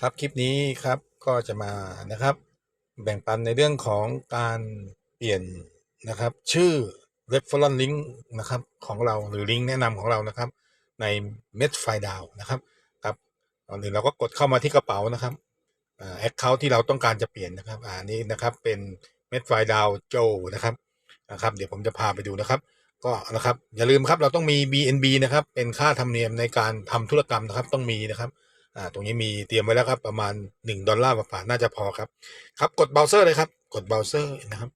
ครับคลิปนี้ครับก็จะมานะครับ แบ่งปันในเรื่องของการเปลี่ยนนะครับ ชื่อ reference link นะครับของเราหรือลิงก์แนะนำของเรานะครับ ในเม็ดไฟดาวนะครับครับตอนนี้เราก็กดเข้ามาที่กระเป๋านะครับแอคเคาท์ที่เราต้องการจะเปลี่ยนนะครับอ่านี้นะครับเป็นเม็ดไฟดาวโจนะครับนะครับ เดี๋ยวผมจะพาไปดูนะครับ ก็นะครับอย่าลืมครับเราต้องมี BNB นะครับเป็นค่าธรรมเนียมในการทำธุรกรรมนะครับต้องมีนะครับ อ่าตรงนี้มีเตรียมไว้แล้วครับประมาณ 1 ดอลลาร์ฝ่าน่าจะพอครับ ครับกดเบราว์เซอร์เลยครับ กดเบราว์เซอร์นะครับ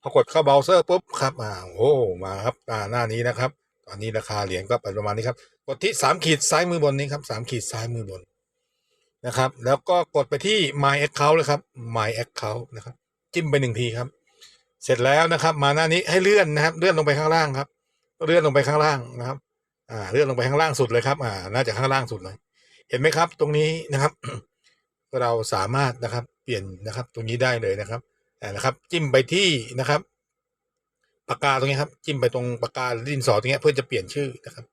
พอกดเข้าเบราว์เซอร์ปุ๊บครับอ่าโอ้มาครับอ่าหน้านี้นะครับ ตอนนี้ราคาเหรียญก็ประมาณนี้ครับ กดที่3ขีดซ้ายมือบนนี้ครับ3ขีดซ้ายมือบนนะครับ แล้วก็กดไปที่ my account เลยครับ my account นะครับ จิ้มไปหนึ่งทีครับ เสร็จแล้วนะครับ มาหน้านี้ให้เลื่อนนะครับ เลื่อนลงไปข้างล่างครับ เลื่อนลงไปข้างล่างนะครับ อ่า เลื่อนลงไปข้างล่างสุดเลยครับ อ่า น่าจะข้างล่างสุดเลย เห็นไหมครับตรงนี้นะครับ เราสามารถนะครับเปลี่ยนนะครับตรงนี้ได้เลยนะครับอ่นะครับ จิ้มไปที่นะครับปากกาตรงนี้ครับ จิ้มไปตรงปากกาดินสอตรงนี้เพื่อจะเปลี่ยนชื่อนะครับ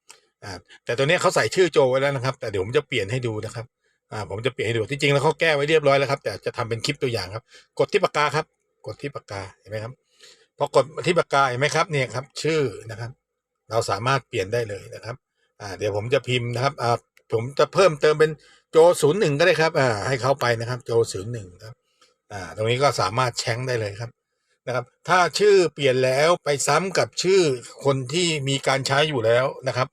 อ่าแต่ตัวนี้เขาใส่ชื่อโจไว้แล้วนะครับ แต่เดี๋ยวผมจะเปลี่ยนให้ดูนะครับอ่าผมจะเปลี่ยนให้ดูที่จริงแล้วเขาแก้ไว้เรียบร้อยแล้วครับ แต่จะทำเป็นคลิปตัวอย่างครับ กดที่ปากกาครับ กดที่ปากกาเห็นไหมครับพอกดที่ปากกาเห็นไหมครับเนี่ยครับ ชื่อนะครับ เราสามารถเปลี่ยนได้เลยนะครับอ่าเดี๋ยวผมจะพิมพ์นะครับอ่า ผมจะเพิ่มเติมเป็นโจศูนย์หนึ่งก็ได้ครับอ่าให้เขาไปนะครับโจศูนย์หนึ่งครับอ่าตรงนี้ก็สามารถแช้งได้เลยครับนะครับ ถ้าชื่อเปลี่ยนแล้วไปซ้ำกับชื่อคนที่มีการใช้อยู่แล้วนะครับ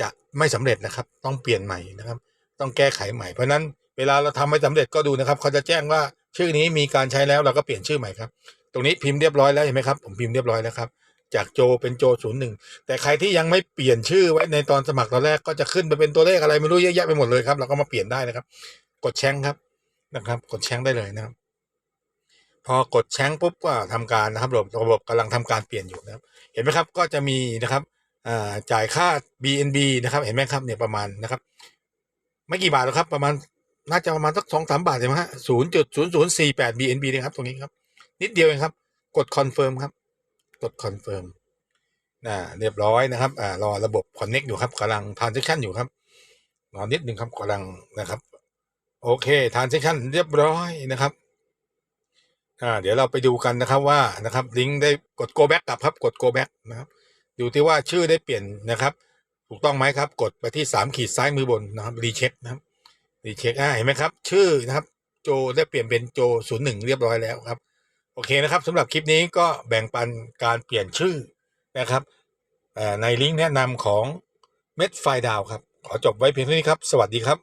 จะไม่สำเร็จนะครับ ต้องเปลี่ยนใหม่นะครับ ต้องแก้ไขใหม่เพราะฉะนั้นเวลาเราทำไม่สำเร็จก็ดูนะครับ เขาจะแจ้งว่าชื่อนี้มีการใช้แล้วเราก็เปลี่ยนชื่อใหม่ครับ ตรงนี้พิมพ์เรียบร้อยแล้วเห็นไหมครับผมพิมพ์เรียบร้อยแล้วครับ จากโจเป็นโจศูนย์หนึ่งแต่ใครที่ยังไม่เปลี่ยนชื่อไว้ในตอนสมัครตอนแรกก็จะขึ้นไปเป็นตัวเลขอะไรไม่รู้เยอะแยะไปหมดเลยครับเราก็มาเปลี่ยนได้นะครับ กดแชงครับนะครับ กดแชงได้เลยนะครับ พอกดแชงปุ๊บก็ทำการนะครับระบบระบบกำลังทำการเปลี่ยนอยู่นะครับ เห็นไหมครับก็จะมีนะครับอ่าจ่ายค่า BNB นะครับ เห็นไหมครับเนี่ยประมาณนะครับ ไม่กี่บาทหรอกครับประมาณน่าจะประมาณสักสองสามบาทใช่ไหมฮะศูนย์จุดศูนย์ศูนย์สี่แปด BNB นะครับตรงนี้ครับ นิดเดียวเองครับ กดคอนเฟิร์มครับ กดคอนเฟิร์มอ่าเรียบร้อยนะครับอ่ารอระบบ Connect อยู่ครับกำลัง Transaction อยู่ครับรอนิดหนึ่งครับกำลังนะครับ โอเค Transaction เรียบร้อยนะครับอ่าเดี๋ยวเราไปดูกันนะครับว่านะครับลิงก์ได้กด go back กลับครับกด go back นะครับดูที่ว่าชื่อได้เปลี่ยนนะครับ ถูกต้องไหมครับ กดไปที่สามขีดซ้ายมือบนนะครับรีเช็คนะครับรีเช็คอ่าเห็นไหมครับ ชื่อนะครับ โจได้เปลี่ยนเป็นโจศูนย์หนึ่งเรียบร้อยแล้วครับ โอเคนะครับสำหรับคลิปนี้ก็แบ่งปันการเปลี่ยนชื่อนะครับในลิงก์แนะนำของเม็ดไฟดาวครับ ขอจบไว้เพียงเท่านี้ครับ สวัสดีครับ